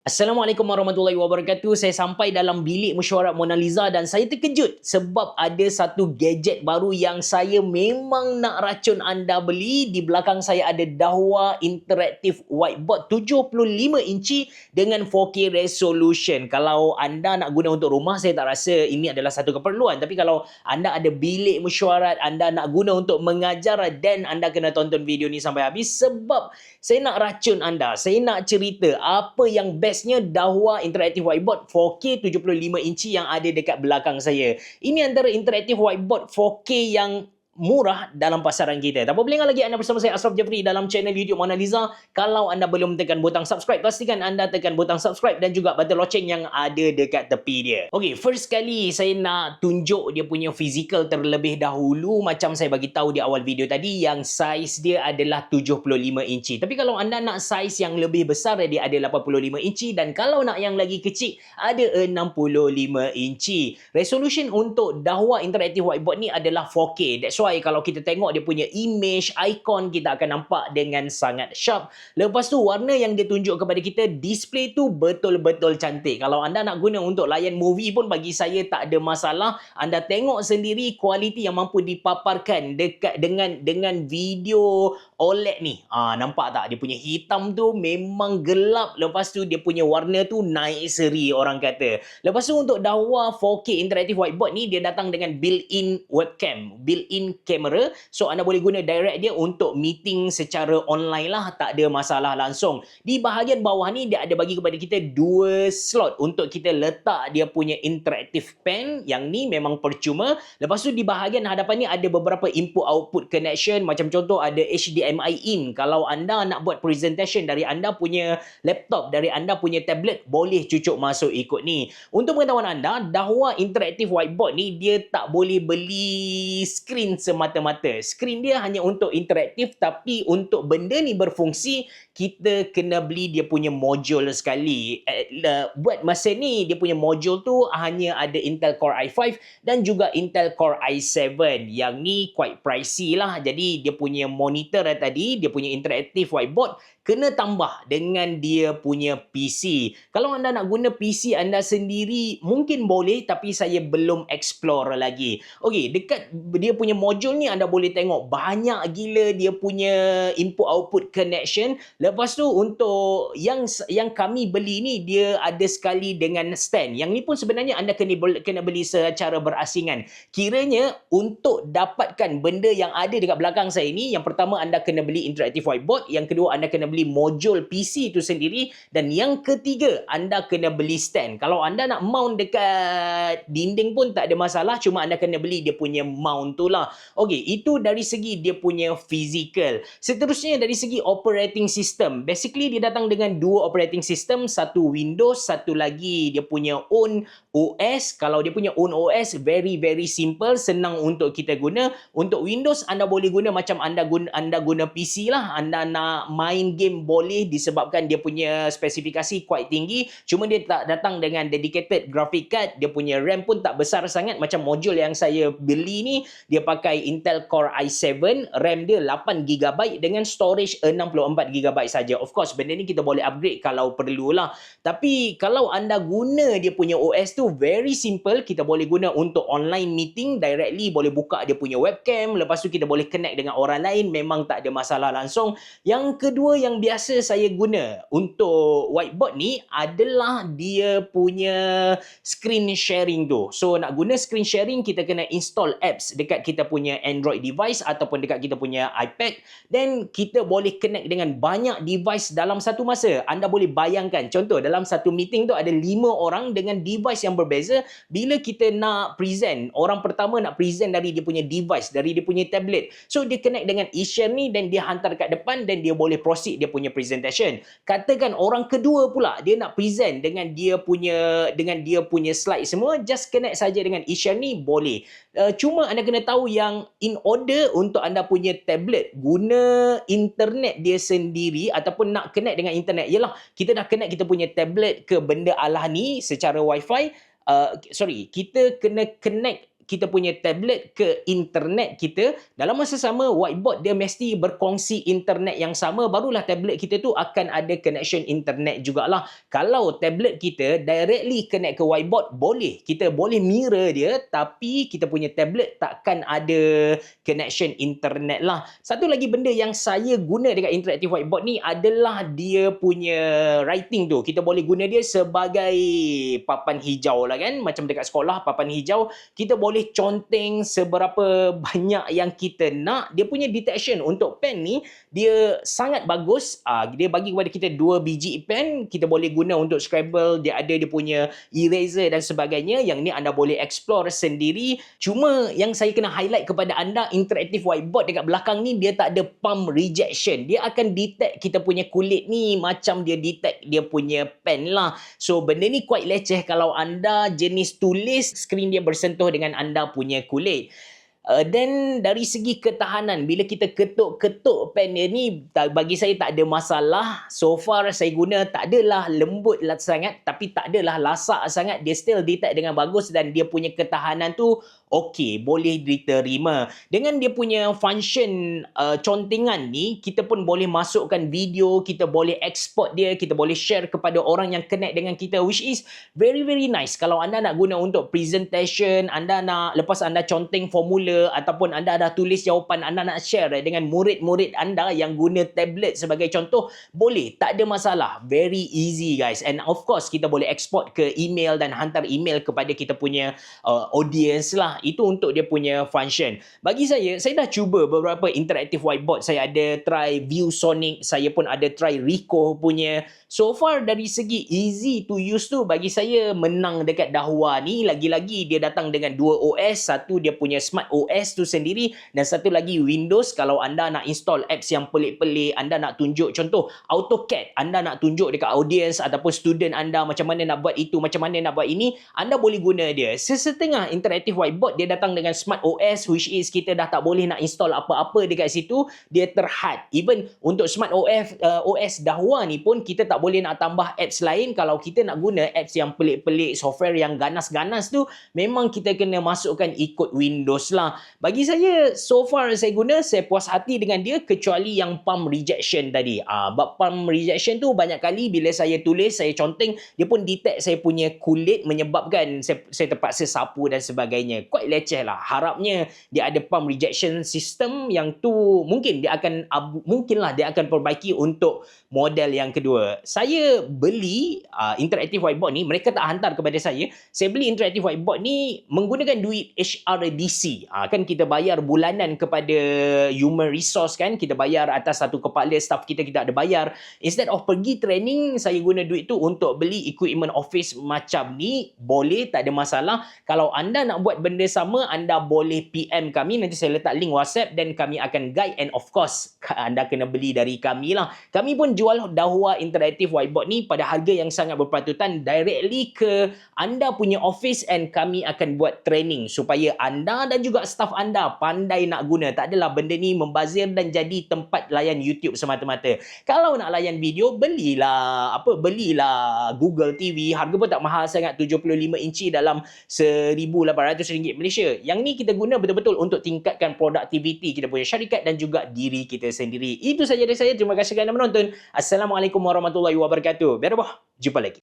Assalamualaikum warahmatullahi wabarakatuh. Saya sampai dalam bilik mesyuarat Mona Lisa dan saya terkejut sebab ada satu gadget baru yang saya memang nak racun anda beli. Di belakang saya ada Dahua Interactive Whiteboard 75 inci dengan 4K resolution. Kalau anda nak guna untuk rumah, saya tak rasa ini adalah satu keperluan. Tapi kalau anda ada bilik mesyuarat, anda nak guna untuk mengajar dan anda kena tonton video ni sampai habis sebab saya nak racun anda. Saya nak cerita apa yang best bestnya Dahua Interactive Whiteboard 4K 75 inci yang ada dekat belakang saya. Ini antara Interactive Whiteboard 4K yang murah dalam pasaran kita. Tak pelengah lagi anda bersama saya Asraf Jafri dalam channel YouTube Mona Lisa. Kalau anda belum tekan butang subscribe, pastikan anda tekan butang subscribe dan juga butang loceng yang ada dekat tepi dia. Okay, first kali saya nak tunjuk dia punya physical terlebih dahulu macam saya bagi tahu di awal video tadi yang saiz dia adalah 75 inci. Tapi kalau anda nak saiz yang lebih besar dia ada 85 inci dan kalau nak yang lagi kecil ada 65 inci. Resolution untuk Dahua Interactive Whiteboard ni adalah 4K. That's why why kalau kita tengok dia punya image, icon kita akan nampak dengan sangat sharp. Lepas tu warna yang dia tunjuk kepada kita, display tu betul-betul cantik. Kalau anda nak guna untuk layan movie pun bagi saya tak ada masalah. Anda tengok sendiri kualiti yang mampu dipaparkan dekat dengan dengan video OLED ni. Ha, nampak tak? Dia punya hitam tu memang gelap. Lepas tu dia punya warna tu naik seri orang kata. Lepas tu untuk Dahua 4K Interactive Whiteboard ni dia datang dengan built-in webcam, built-in kamera so anda boleh guna direct dia untuk meeting secara online lah. Tak ada masalah langsung. Di bahagian bawah ni dia ada bagi kepada kita dua slot untuk kita letak dia punya interactive pen. Yang ni memang percuma. Lepas tu di bahagian hadapan ni ada beberapa input output connection. Macam contoh ada HDMI in kalau anda nak buat presentation dari anda punya laptop dari anda punya tablet boleh cucuk masuk ikut ni untuk pengetahuan anda Dahua Interactive Whiteboard ni dia tak boleh beli screen semata-mata. Skrin dia hanya untuk interaktif tapi untuk benda ni berfungsi, kita kena beli dia punya modul sekali. Eh, buat masa ni, dia punya modul tu hanya ada Intel Core i5 dan juga Intel Core i7. Yang ni quite pricey lah. Jadi dia punya monitor tadi, dia punya interaktif whiteboard, kena tambah dengan dia punya PC. Kalau anda nak guna PC anda sendiri, mungkin boleh tapi saya belum explore lagi. Okey, dekat dia punya modul ni anda boleh tengok banyak gila dia punya input output connection. Lepas tu untuk yang yang kami beli ni dia ada sekali dengan stand. Yang ni pun sebenarnya anda kena kena beli secara berasingan. Kiranya untuk dapatkan benda yang ada dekat belakang saya ni, yang pertama anda kena beli interactive whiteboard, yang kedua anda kena beli modul PC itu sendiri dan yang ketiga anda kena beli stand. Kalau anda nak mount dekat dinding pun tak ada masalah cuma anda kena beli dia punya mount tu lah. Ok itu dari segi dia punya physical. Seterusnya dari segi operating system. Basically dia datang dengan dua operating system satu Windows satu lagi dia punya own OS kalau dia punya own OS very very simple senang untuk kita guna. Untuk Windows anda boleh guna macam anda guna anda guna PC lah. Anda nak main game boleh disebabkan dia punya spesifikasi quite tinggi. Cuma dia tak datang dengan dedicated graphic card dia punya RAM pun tak besar sangat. Macam modul yang saya beli ni dia pakai Intel Core i7 RAM dia 8GB dengan storage 64GB saja. Of course benda ni kita boleh upgrade kalau perlulah. Tapi kalau anda guna dia punya OS tu very simple. Kita boleh guna untuk online meeting directly. Boleh buka dia punya webcam. Lepas tu kita boleh connect dengan orang lain. Memang tak ada masalah langsung. Yang kedua yang biasa saya guna untuk whiteboard ni adalah dia punya screen sharing tu. So nak guna screen sharing kita kena install apps dekat kita punya Android device ataupun dekat kita punya iPad. Then kita boleh connect dengan banyak device dalam satu masa. Anda boleh bayangkan contoh dalam satu meeting tu ada lima orang dengan device yang berbeza bila kita nak present orang pertama nak present dari dia punya device dari dia punya tablet. So dia connect dengan eShare ni dan dia hantar kat depan dan dia boleh proceed dia punya presentation. Katakan orang kedua pula dia nak present dengan dia punya dengan dia punya slide semua just connect saja dengan eShare ni boleh. Uh, cuma anda kena tahu yang in order untuk anda punya tablet guna internet dia sendiri ataupun nak connect dengan internet ialah kita dah connect kita punya tablet ke benda Allah ni secara wifi uh, sorry kita kena connect kita punya tablet ke internet kita, dalam masa sama whiteboard dia mesti berkongsi internet yang sama barulah tablet kita tu akan ada connection internet jugalah. Kalau tablet kita directly connect ke whiteboard boleh. Kita boleh mirror dia tapi kita punya tablet takkan ada connection internet lah. Satu lagi benda yang saya guna dekat interactive whiteboard ni adalah dia punya writing tu. Kita boleh guna dia sebagai papan hijau lah kan. Macam dekat sekolah papan hijau kita boleh conteng seberapa banyak yang kita nak. Dia punya detection untuk pen ni dia sangat bagus. Uh, dia bagi kepada kita dua biji pen. Kita boleh guna untuk scribble. Dia ada dia punya eraser dan sebagainya. Yang ni anda boleh explore sendiri. Cuma yang saya kena highlight kepada anda interactive whiteboard dekat belakang ni dia tak ada palm rejection. Dia akan detect kita punya kulit ni macam dia detect dia punya pen lah. So benda ni quite leceh kalau anda jenis tulis skrin dia bersentuh dengan anda punya kulit. Uh, then dari segi ketahanan bila kita ketuk-ketuk pen dia ni bagi saya tak ada masalah so far saya guna tak adalah lembut lah sangat tapi tak adalah lasak sangat dia still detect dengan bagus dan dia punya ketahanan tu okey boleh diterima dengan dia punya function uh, contingan ni kita pun boleh masukkan video kita boleh export dia kita boleh share kepada orang yang connect dengan kita which is very very nice kalau anda nak guna untuk presentation anda nak lepas anda conteng formula ataupun anda dah tulis jawapan anda nak share dengan murid-murid anda yang guna tablet sebagai contoh, boleh. Tak ada masalah. Very easy guys. And of course, kita boleh export ke email dan hantar email kepada kita punya uh, audience lah. Itu untuk dia punya function. Bagi saya, saya dah cuba beberapa interactive whiteboard. Saya ada try ViewSonic. Saya pun ada try Ricoh punya. So far dari segi easy to use tu bagi saya menang dekat Dahua ni lagi-lagi dia datang dengan dua OS satu dia punya Smart OS tu sendiri dan satu lagi Windows kalau anda nak install apps yang pelik-pelik anda nak tunjuk contoh AutoCAD anda nak tunjuk dekat audience ataupun student anda macam mana nak buat itu macam mana nak buat ini anda boleh guna dia sesetengah interactive whiteboard dia datang dengan Smart OS which is kita dah tak boleh nak install apa-apa dekat situ dia terhad. Even untuk Smart OS uh, OS Dahua ni pun kita tak boleh nak tambah apps lain. Kalau kita nak guna apps yang pelik-pelik software yang ganas-ganas tu memang kita kena masukkan ikut Windows lah. Bagi saya so far saya guna saya puas hati dengan dia kecuali yang palm rejection tadi. Ah bab palm rejection tu banyak kali bila saya tulis saya conteng dia pun detect saya punya kulit menyebabkan saya, saya terpaksa sapu dan sebagainya. Quite leceh lah. Harapnya dia ada palm rejection system yang tu mungkin dia akan mungkinlah dia akan perbaiki untuk model yang kedua. Saya beli uh, interactive whiteboard ni mereka tak hantar kepada saya. Saya beli interactive whiteboard ni menggunakan duit HRDC uh, kan kita bayar bulanan kepada human resource kan? Kita bayar atas satu kepala staff kita kita ada bayar. Instead of pergi training saya guna duit tu untuk beli equipment office macam ni boleh tak ada masalah. Kalau anda nak buat benda sama anda boleh PM kami nanti saya letak link WhatsApp dan kami akan guide and of course anda kena beli dari kami lah kami pun jual Dahua interactive whiteboard ni pada harga yang sangat berpatutan directly ke anda punya office and kami akan buat training supaya anda dan juga staff anda pandai nak guna. Tak adalah benda ni membazir dan jadi tempat layan YouTube semata-mata. Kalau nak layan video, belilah apa belilah Google TV. Harga pun tak mahal sangat 75 inci dalam RM1,800 Malaysia. Yang ni kita guna betul-betul untuk tingkatkan produktiviti kita punya syarikat dan juga diri kita sendiri. Itu saja dari saya. Terima kasih kerana menonton. Assalamualaikum warahmatullahi wabarakatuh. Apa? Jumpa lagi.